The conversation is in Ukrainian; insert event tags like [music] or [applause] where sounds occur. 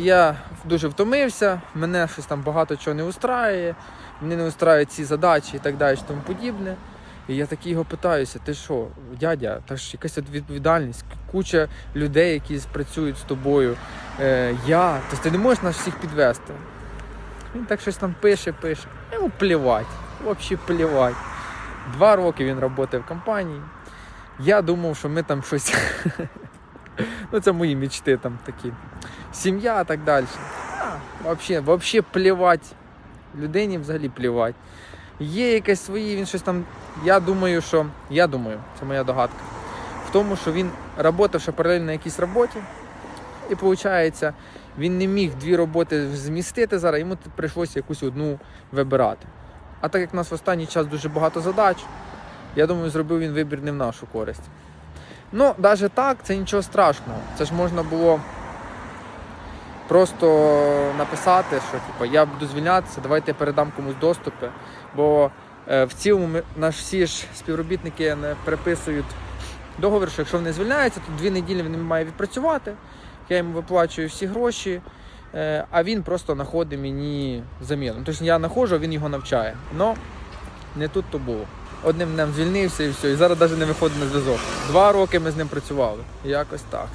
Я дуже втомився, мене щось там багато чого не устраює, мене не устраюють ці задачі і так далі, і тому подібне. І я такий його питаюся, ти що, дядя, та ж якась відповідальність, куча людей, які працюють з тобою. Е, я, то ти не можеш нас всіх підвести. Він так щось там пише, пише. Йому плівать, взагалі плівать. Два роки він працює в компанії. Я думав, що ми там щось. [laughs] ну, це мої мечти там такі. Сім'я і так далі. Вообще, вообще плівать. Людині взагалі плівать. Є якесь свої, він щось там. Я думаю, що. Я думаю, це моя догадка. В тому, що він працював ще паралельно на якійсь роботі. І виходить, він не міг дві роботи змістити зараз, йому прийшлося якусь одну вибирати. А так як в нас в останній час дуже багато задач, я думаю, зробив він вибір не в нашу користь. Ну, навіть так, це нічого страшного. Це ж можна було просто написати, що типу, я буду звільнятися, давайте я передам комусь доступи. Бо е, в цілому ми, наш всі ж співробітники не переписують договір, що якщо вони звільняються, то дві неділі він має відпрацювати. Я йому виплачую всі гроші, е, а він просто знаходить мені заміну. Тобто я знаходжу, а він його навчає. Но не тут то було. Одним днем звільнився і все, і зараз навіть не виходить на зв'язок. Два роки ми з ним працювали. Якось так.